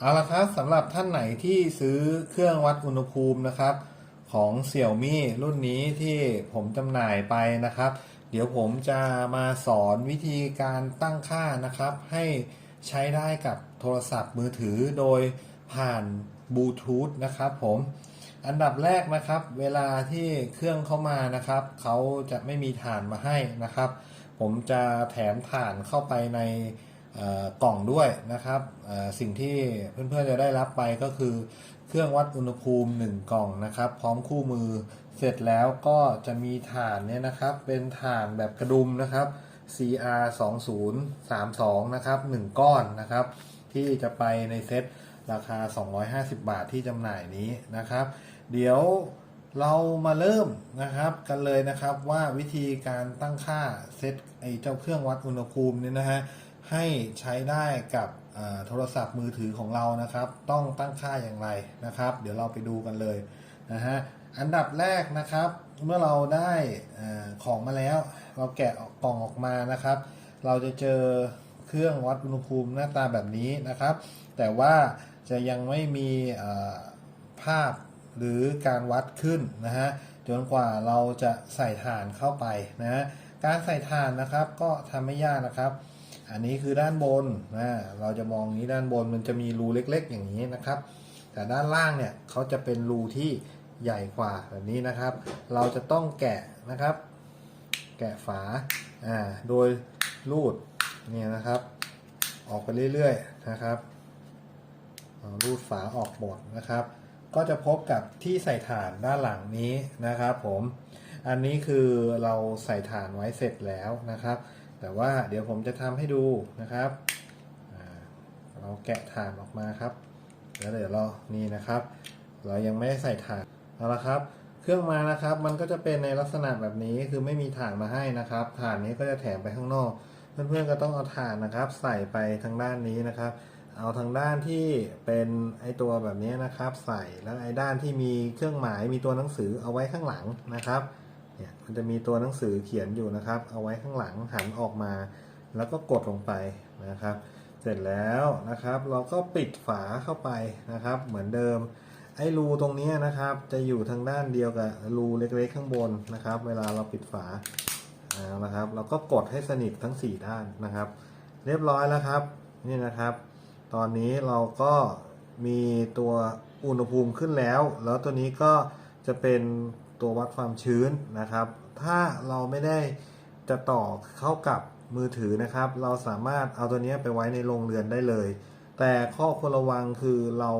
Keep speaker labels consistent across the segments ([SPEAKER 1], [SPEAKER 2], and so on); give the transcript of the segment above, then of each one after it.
[SPEAKER 1] เอาละครับสำหรับท่านไหนที่ซื้อเครื่องวัดอุณหภูมินะครับ ของเสี่ยวมี่รุ่นนี้ที่ผมจำหน่ายไปนะครับ เดี๋ยวผมจะมาสอนวิธีการตั้งค่านะครับ ให้ใช้ได้กับโทรศัพท์มือถือโดยผ่านบลูทูธนะครับผมอันดับแรกนะครับ เวลาที่เครื่องเข้ามานะครับ เขาจะไม่มีฐานมาให้นะครับ ผมจะแถมฐานเข้าไปใน กล่องด้วยนะครับสิ่งที่เพื่อนๆจะได้รับไปก็คือ เครื่องวัดอุณหภูมิ 1 กล่องนะครับ พร้อมคู่มือเสร็จแล้วก็จะมีฐานเนี่ยนะครับ เป็นฐานแบบกระดุมนะครับ CR 2 0 3 2นะครับ1ก้อนนะครับ ที่จะไปในเซ็ตราคา 250 บาทที่จำหน่ายนี้นะครับ เดี๋ยวเรามาเริ่มนะครับกันเลยนะครับว่าวิธีการตั้งค่าเซตไอเจ้าเครื่องวัดอุณหภูมิเนี่ยนะฮะ ให้ใช้ได้กับโทรศัพท์มือถือของเรานะครับ ต้องตั้งค่าอย่างไรนะครับ เดี๋ยวเราไปดูกันเลยนะฮะอันดับแรกนะครับ เมื่อเราได้อาของมาแล้ว เราแกะกล่องออกมานะครับ เราจะเจอเครื่องวัดอุณหภูมิหน้าตาแบบนี้นะครับ แต่ว่าจะยังไม่มีอ่าภาพหรือการวัดขึ้นนะฮะจนกว่าเราจะใส่ถ่านเข้าไปนะฮะการใส่ถ่านนะครับก็ทำไม่ยากนะครับ อันนี้คือด้านบนนะเราจะมองนี้ด้านบนมันจะมีรูเล็ก ๆ อย่างนี้นะครับ แต่ด้านล่างเนี่ยเขาจะเป็นรูที่ใหญ่กว่าแบบนี้นะครับ เราจะต้องแกะนะครับ แกะฝาอ่าโดยรูดเนี่ยนะครับ ออกไปเรื่อยๆนะครับรูดฝาออกหมดนะครับ ก็จะพบกับที่ใส่ถ่านด้านหลังนี้นะครับผม อันนี้คือเราใส่ถ่านไว้เสร็จแล้วนะครับ แต่ว่าเดี๋ยวผมจะทำให้ดูนะครับเราแกะถ่านออกมาครับ แล้วเดี๋ยวเรานี่นะครับ เรายังไม่ได้ใส่ถ่านเอาละครับ เครื่องมานะครับ มันก็จะเป็นในลักษณะแบบนี้คือไม่มีถ่านมาให้นะครับถ่านนี้ก็จะแถมไปข้างนอก เพื่อนๆก็ต้องเอาถ่านนะครับ ใส่ไปทางด้านนี้นะครับ เอาทางด้านที่เป็นไอตัวแบบนี้นะครับ ใส่แล้วไอด้านที่มีเครื่องหมายมีตัวหนังสือเอาไว้ข้างหลังนะครับ เนี่ยมันจะมีตัวหนังสือเขียนอยู่นะครับ เอาไว้ข้างหลังหันออกมา แล้วก็กดลงไปนะครับ เสร็จแล้วนะครับ เราก็ปิดฝาเข้าไปนะครับ เหมือนเดิม ไอ้รูตรงนี้นะครับ จะอยู่ทางด้านเดียวกับรูเล็กๆข้างบนนะครับ เวลาเราปิดฝาเอาละครับ เราก็กดให้สนิททั้ง 4 ด้านนะครับ เรียบร้อยแล้วครับนี่นะครับ ตอนนี้เราก็มีตัวอุณหภูมิขึ้นแล้ว แล้วตัวนี้ก็จะเป็น ตัววัดความชื้นนะครับ ถ้าเราไม่ได้จะต่อเข้ากับมือถือนะครับ เราสามารถเอาตัวนี้ไปไว้ในโรงเรือนได้เลย แต่ข้อควรระวังคือเรา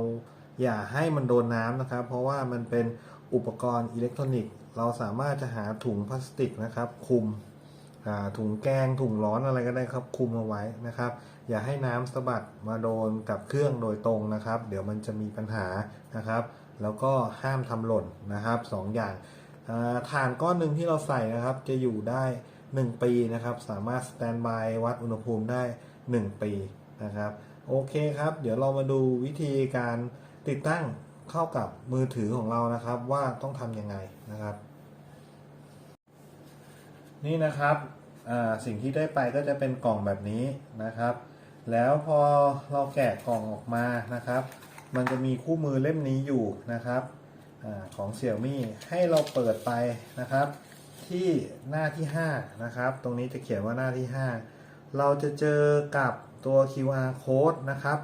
[SPEAKER 1] อย่าให้มันโดนน้ำนะครับ เพราะว่ามันเป็นอุปกรณ์อิเล็กทรอนิกส์ เราสามารถจะหาถุงพลาสติกนะครับคลุมถุงแกงถุงร้อนอะไรก็ได้ครับคลุมเอาไว้นะครับ อย่าให้น้ำสะบัดมาโดนกับเครื่องโดยตรงนะครับ เดี๋ยวมันจะมีปัญหานะครับ แล้วก็ห้ามทำหล่นนะครับสองอย่างอ่านก้อนหนึ่งที่เราใส่นะครับ จะอยู่ได้ 1 ปีนะครับ สามารถสแตนบายวัดอุณหภูมิได้ 1 ปีนะครับ โอเคครับ เดี๋ยวเรามาดูวิธีการติดตั้งเข้ากับมือถือของเรานะครับว่าต้องทำยังไงนะครับ นี่นะครับสิ่งที่ได้ไปก็จะเป็นกล่องแบบนี้นะครับ แล้วพอเราแกะกล่องออกมานะครับ มันจะมีคู่มือเล่มนี้อยู่นะครับอของเสี่ยมี่ให้เราเปิดไปนะครับ ที่หน้าที่ 5 นะครับ ตรงนี้จะเขียนว่าหน้าที่ 5 เราจะเจอกับตัว QR code นะครับ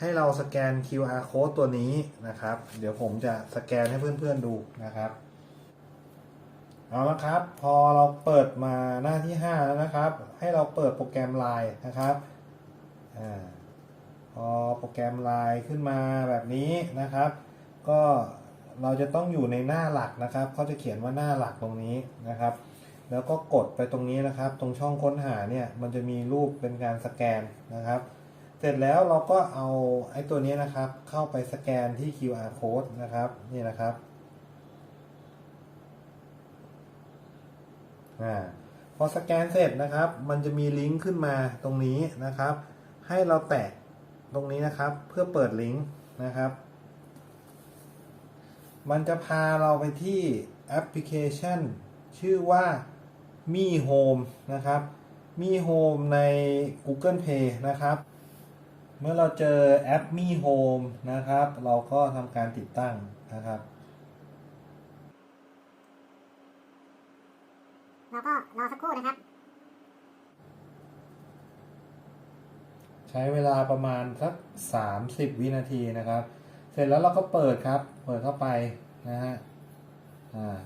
[SPEAKER 1] ให้เราสแกน QR code ตัวนี้นะครับ เดี๋ยวผมจะสแกนให้เพื่อนๆดูนะครับเอาละครับ พอเราเปิดมาหน้าที่ 5 แล้วนะครับ ให้เราเปิดโปรแกรม Line นะครับอา พอโปรแกรม Line ขึ้นมาแบบนี้นะครับ ก็เราจะต้องอยู่ในหน้าหลักนะครับเขาจะเขียนว่าหน้าหลักตรงนี้นะครับ แล้วก็กดไปตรงนี้นะครับ ตรงช่องค้นหาเนี่ยมันจะมีรูปเป็นการสแกนนะครับ เสร็จแล้วเราก็เอาไอ้ตัวนี้นะครับ เข้าไปสแกนที่ QR code นะครับนี่นะครับอาพอสแกนเสร็จนะครับ มันจะมีลิงก์ขึ้นมาตรงนี้นะครับ ให้เราแตะ ตรงนี้นะครับเพื่อเปิดลิงก์นะครับ มันจะพาเราไปที่แอปพลิเคชัน ชื่อว่า Mi Home นะครับ Mi Home ใน Google Play นะครับ เมื่อเราเจอแอป Mi Home นะครับ เราก็ทำการติดตั้งนะครับ
[SPEAKER 2] เราก็รอสักครู่นะครับ
[SPEAKER 1] ใช้เวลาประมาณสัก 30 วินาทีนะครับ เสร็จแล้วเราก็เปิดครับ เปิดเข้าไปนะฮะอ่า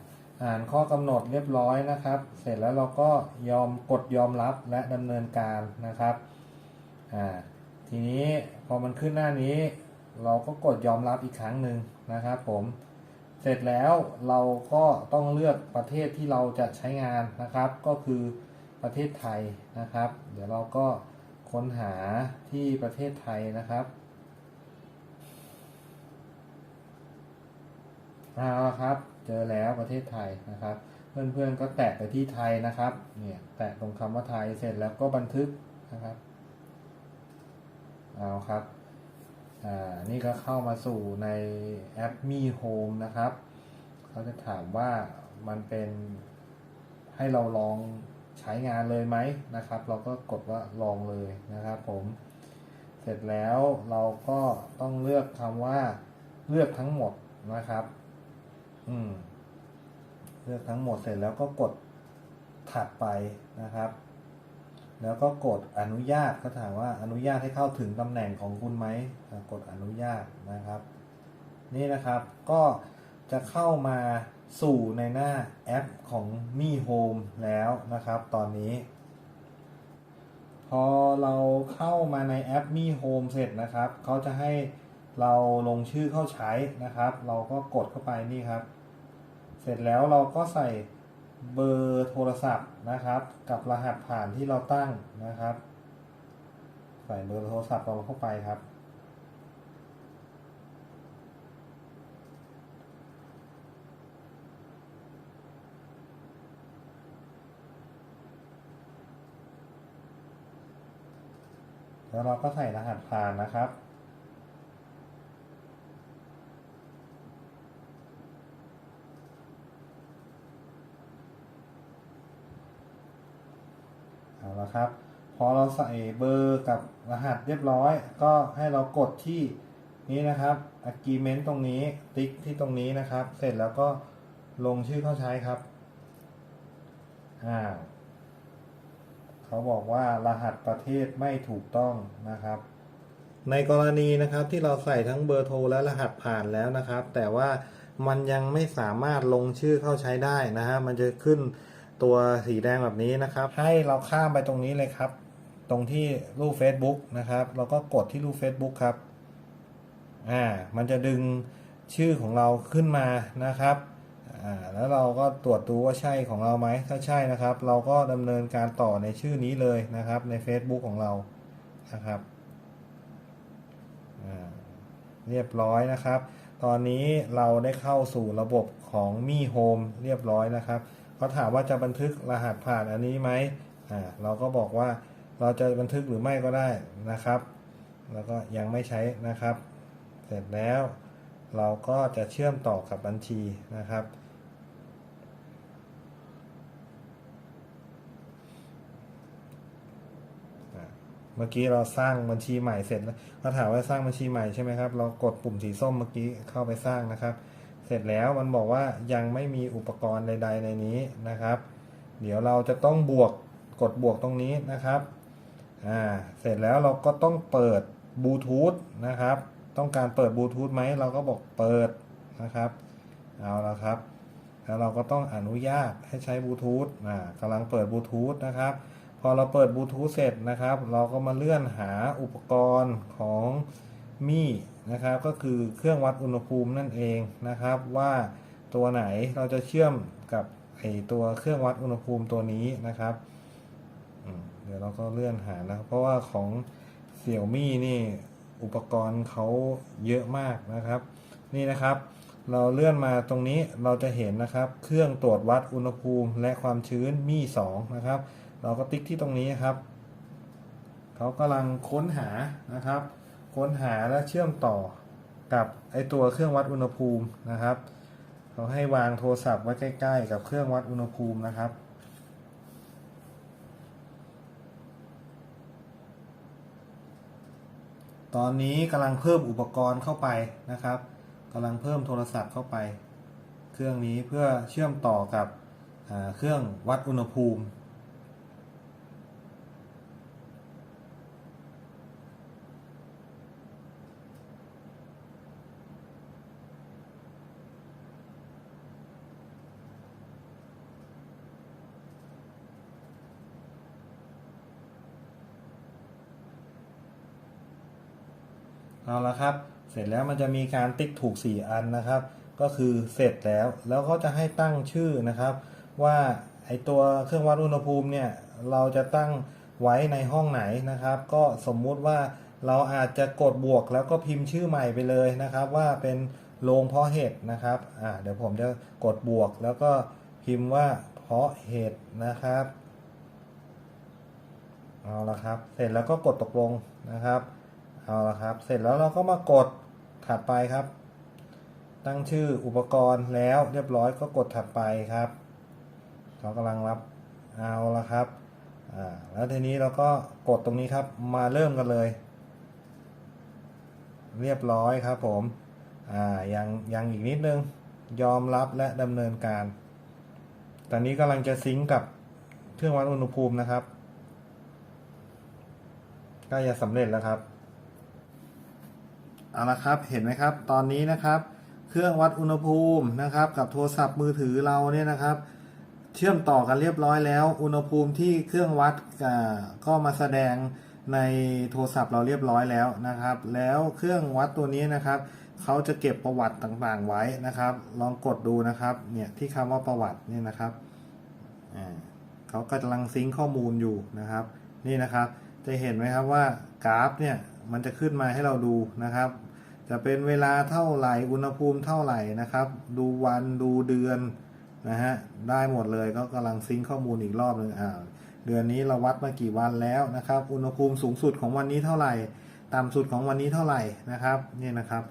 [SPEAKER 1] อ่านข้อกำหนดเรียบร้อยนะครับ เสร็จแล้วเราก็ยอมกดยอมรับและดำเนินการนะครับอ่าทีนี้พอมันขึ้นหน้านี้ เราก็กดยอมรับอีกครั้งหนึ่งนะครับผมเสร็จแล้วเราก็ต้องเลือกประเทศที่เราจะใช้งานนะครับ ก็คือประเทศไทยนะครับ เดี๋ยวเราก็ ค้นหาที่ประเทศไทยนะครับเอาละครับ เจอแล้วประเทศไทยนะครับ เพื่อนๆก็แตะไปที่ไทยนะครับ เนี่ย แตะตรงคำว่าไทยเสร็จแล้วก็บันทึกนะครับ เอาครับ อ่า นี่ก็เข้ามาสู่ในแอป Mi Home นะครับ เขาจะถามว่ามันเป็นให้เราลอง ใช้งานเลยไหมนะครับ เราก็กดว่าลองเลยนะครับผมเสร็จแล้วเราก็ต้องเลือกคำว่าเลือกทั้งหมดนะครับ อืม เลือกทั้งหมดเสร็จแล้วก็กดถัดไปนะครับ แล้วก็กดอนุญาตก็ถามว่าอนุญาตให้เข้าถึงตำแหน่งของคุณไหมกดอนุญาตนะครับ นี่นะครับ ก็จะเข้ามา สู่ในหน้าแอปของ Mi Home แล้วนะครับตอนนี้ พอเราเข้ามาในแอป Mi Home เสร็จนะครับ เขาจะให้เราลงชื่อเข้าใช้นะครับ เราก็กดเข้าไปนี่ครับ เสร็จแล้วเราก็ใส่เบอร์โทรศัพท์นะครับ กับรหัสผ่านที่เราตั้งนะครับ ใส่เบอร์โทรศัพท์เราเข้าไปครับ แล้วเราก็ใส่รหัสผ่านนะครับ เอาละครับ พอเราใส่เบอร์กับรหัสเรียบร้อย ก็ให้เรากดที่นี้นะครับ agreement ตรงนี้ ติ๊กที่ตรงนี้นะครับ เสร็จแล้วก็ลงชื่อเข้าใช้ครับ อ่า เขาบอกว่ารหัสประเทศไม่ถูกต้องนะครับ ในกรณีนะครับที่เราใส่ทั้งเบอร์โทรและรหัสผ่านแล้วนะครับ แต่ว่ามันยังไม่สามารถลงชื่อเข้าใช้ได้นะฮะมันจะขึ้นตัวสีแดงแบบนี้นะครับ ให้เราข้ามไปตรงนี้เลยครับ ตรงที่รูป Facebook นะครับ เราก็กดที่รูป Facebook ครับอ่ามันจะดึงชื่อของเราขึ้นมานะครับ อ่าแล้วเราก็ตรวจดูว่าใช่ของเราไหมถ้าใช่นะครับ เราก็ดำเนินการต่อในชื่อนี้เลยนะครับ ใน Facebook ของเรานะครับเรียบร้อยนะครับ ตอนนี้เราได้เข้าสู่ระบบของ Mi Home เรียบร้อยนะครับเขาถามว่าจะบันทึกรหัสผ่านอันนี้ไหมอ่าเราก็บอกว่าเราจะบันทึกหรือไม่ก็ได้นะครับ แล้วก็ยังไม่ใช้นะครับ เสร็จแล้วเราก็จะเชื่อมต่อกับบัญชีนะครับ อะเมื่อกี้เราสร้างบัญชีใหม่เสร็จแล้วเขาถามว่าสร้างบัญชีใหม่ใช่ไหมครับ เรากดปุ่มสีส้มเมื่อกี้เข้าไปสร้างนะครับ เสร็จแล้วมันบอกว่ายังไม่มีอุปกรณ์ใด ๆ ในนี้นะครับ เดี๋ยวเราจะต้องบวกกดบวกตรงนี้นะครับอ่าเสร็จแล้วเราก็ต้องเปิดบลูทูธนะครับ ต้องการเปิดบลูทูธไหมเราก็บอกเปิดนะครับ เอาละครับ แล้วเราก็ต้องอนุญาตให้ใช้บลูทูธอ่ากำลังเปิดบลูทูธนะครับ พอเราเปิดบลูทูธเสร็จนะครับ เราก็มาเลื่อนหาอุปกรณ์ของมี่นะครับ ก็คือเครื่องวัดอุณหภูมินั่นเองนะครับ ว่าตัวไหนเราจะเชื่อมกับไอตัวเครื่องวัดอุณหภูมิตัวนี้นะครับเดี๋ยวเราก็เลื่อนหานะครับ เพราะว่าของเสี่ยวมี่นี่อุปกรณ์เขาเยอะมากนะครับ นี่นะครับ เราเลื่อนมาตรงนี้เราจะเห็นนะครับ เครื่องตรวจวัดอุณหภูมิและความชื้นมี่2นะครับ เราก็ติ๊กที่ตรงนี้ครับ เขากำลังค้นหานะครับ ค้นหาและเชื่อมต่อกับไอตัวเครื่องวัดอุณหภูมินะครับ เขาให้วางโทรศัพท์ไว้ใกล้ ๆ กับเครื่องวัดอุณหภูมินะครับตอนนี้กำลังเพิ่มอุปกรณ์เข้าไปนะครับกำลังเพิ่มโทรศัพท์เข้าไป เครื่องนี้เพื่อเชื่อมต่อกับเครื่องวัดอุณหภูมิ เอาละครับ เสร็จแล้วมันจะมีการติ๊กถูก 4 อันนะครับ ก็คือเสร็จแล้ว แล้วก็จะให้ตั้งชื่อนะครับ ว่าไอตัวเครื่องวัดอุณหภูมิเนี่ยเราจะตั้งไว้ในห้องไหนนะครับ ก็สมมุติว่าเราอาจจะกดบวกแล้วก็พิมพ์ชื่อใหม่ไปเลยนะครับ ว่าเป็นโรงเพาะเห็ดนะครับอ่าเดี๋ยวผมจะกดบวกแล้วก็พิมพ์ว่าเพาะเห็ดนะครับเอาละครับ เสร็จแล้วก็กดตกลงนะครับ เอาละครับ เสร็จแล้วเราก็มากดถัดไปครับ ตั้งชื่ออุปกรณ์แล้วเรียบร้อยก็กดถัดไปครับเขากำลังรับเอาละครับอ่าแล้วทีนี้เราก็กดตรงนี้ครับมาเริ่มกันเลย เรียบร้อยครับผมอ่ายังยังอีกนิดนึงยอมรับและดำเนินการ ตอนนี้กำลังจะซิงก์กับเครื่องวัดอุณหภูมินะครับใกล้จะสำเร็จแล้วครับ เอาละครับเห็นไหมครับ ตอนนี้นะครับ เครื่องวัดอุณหภูมินะครับ กับโทรศัพท์มือถือเราเนี่ยนะครับ เชื่อมต่อกันเรียบร้อยแล้ว อุณหภูมิที่เครื่องวัดก็มาแสดงในโทรศัพท์เราเรียบร้อยแล้วนะครับ แล้วเครื่องวัดตัวนี้นะครับเขาจะเก็บประวัติต่างๆไว้นะครับ ลองกดดูนะครับเนี่ยที่คำว่าประวัติเนี่ยนะครับเขากำลังซิงข้อมูลอยู่นะครับ นี่นะครับ จะเห็นไหมครับว่ากราฟเนี่ย มันจะขึ้นมาให้เราดูนะครับ จะเป็นเวลาเท่าไหร่อุณหภูมิเท่าไหร่นะครับ ดูวันดูเดือนนะฮะได้หมดเลยก็กำลังซิงข้อมูลอีกรอบหนึ่งอ่าเดือนนี้เราวัดมากี่วันแล้วนะครับ อุณหภูมิสูงสุดของวันนี้เท่าไหร่ ต่ำสุดของวันนี้เท่าไหร่นะครับนี่นะครับ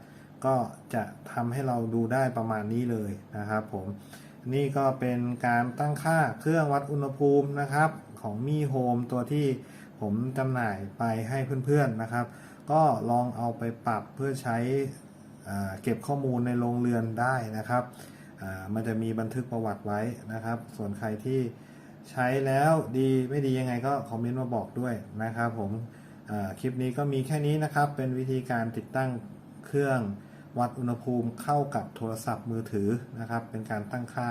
[SPEAKER 1] ก็จะทำให้เราดูได้ประมาณนี้เลยนะครับ ผมนี่ก็เป็นการตั้งค่าเครื่องวัดอุณหภูมินะครับ ของมีโฮมตัวที่ผมจำหน่ายไปให้เพื่อนๆนะครับ ก็ลองเอาไปปรับเพื่อใช้เก็บข้อมูลในโรงเรือนได้นะครับ มันจะมีบันทึกประวัติไว้นะครับ ส่วนใครที่ใช้แล้วดีไม่ดียังไงก็คอมเมนต์มาบอกด้วยนะครับผมคลิปนี้ก็มีแค่นี้นะครับ เป็นวิธีการติดตั้งเครื่องวัดอุณหภูมิเข้ากับโทรศัพท์มือถือนะครับ เป็นการตั้งค่า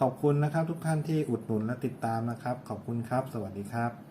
[SPEAKER 1] ขอบคุณนะครับทุกท่านที่อุดหนุนและติดตามนะครับ ขอบคุณครับ สวัสดีครับ